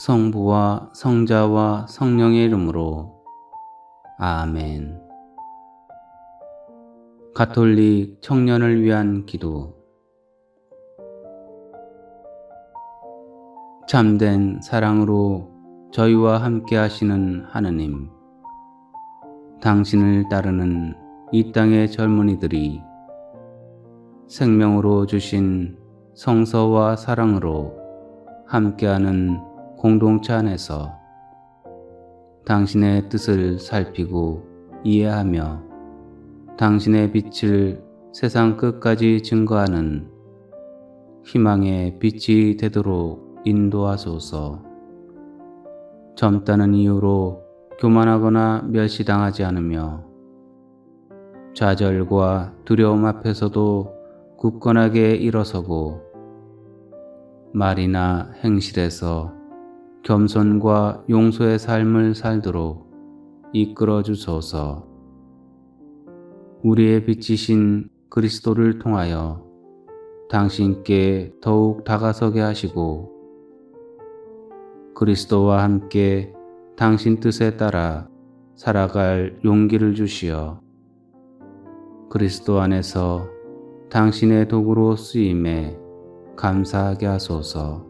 성부와 성자와 성령의 이름으로 아멘. 가톨릭 청년을 위한 기도 참된 사랑으로 저희와 함께 하시는 하느님 당신을 따르는 이 땅의 젊은이들이 생명으로 주신 성서와 사랑으로 함께하는 공동체 안에서 당신의 뜻을 살피고 이해하며 당신의 빛을 세상 끝까지 증거하는 희망의 빛이 되도록 인도하소서. 젊다는 이유로 교만하거나 멸시당하지 않으며 좌절과 두려움 앞에서도 굳건하게 일어서고 말이나 행실에서 겸손과 용서의 삶을 살도록 이끌어 주소서. 우리의 빛이신 그리스도를 통하여 당신께 더욱 다가서게 하시고 그리스도와 함께 당신 뜻에 따라 살아갈 용기를 주시어 그리스도 안에서 당신의 도구로 쓰임에 감사하게 하소서.